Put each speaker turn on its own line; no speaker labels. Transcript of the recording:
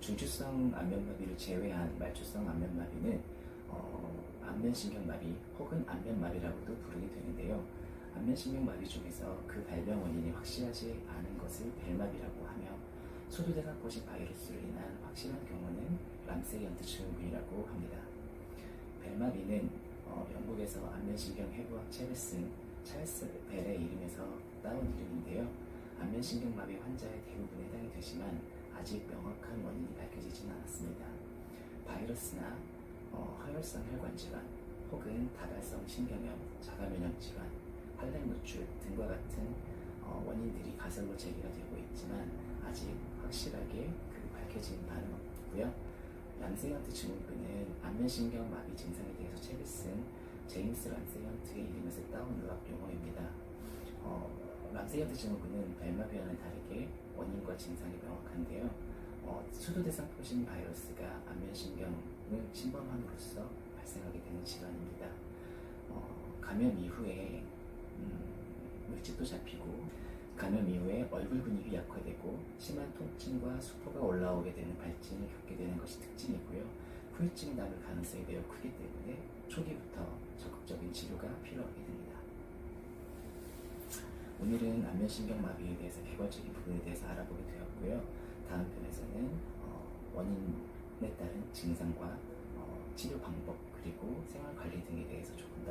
중추성 안면마비를 제외한 말초성 안면마비는 어, 안면신경마비 혹은 안면마비라고도 부르게 되는데요. 안면신경마비 중에서 그 발병 원인이 확실하지 않은 것을 벨마비라고 하며 소두대상포진 바이러스로 인한 확실한 경우는 람세이언트 증후군이라고 합니다. 벨마비는 어, 영국에서 안면신경 해부학 쓴 찰스 벨의 이름에서 따온 이름인데요. 안면신경마비 환자의 대부분에 해당이 되지만 아직 명확한 원인이 밝혀지지는 않았습니다. 바이러스나 어, 허혈성 혈관 질환 혹은 다발성 신경염, 자가면역 질환, 할렘 노출 등과 같은 어, 원인들이 가설로 제기가 되고 있지만 아직 확실하게 그 밝혀진 바는 없고요. 람세이언트 증후군은 안면신경 마비 증상에 대해서 책을 쓴 제임스 람세이언트의 이름에서 따온 의학 용어입니다. 어, 람세이언트 증후군은 벨마비와는 다르게 원인과 증상이 명확한데요. 어, 수도대상 표신 바이러스가 안면신경을 침범함으로써 발생하게 되는 질환입니다. 어, 감염 이후에 음, 물집도 잡히고 감염 이후에 얼굴 근육이 약화되고 심한 통증과 수포가 올라오게 되는 발진을 겪게 되는 것이 특징이고요. 후유증이 남을 가능성이 매우 크기 때문에 초기부터 적극적인 치료가 필요하게 됩니다. 오늘은 안면신경 마비에 대해서 개괄적인 부분에 대해서 알아보게 되었고요. 다음 편에서는 어, 원인에 따른 증상과 어, 치료 방법 그리고 생활 관리 등에 대해서 조금 더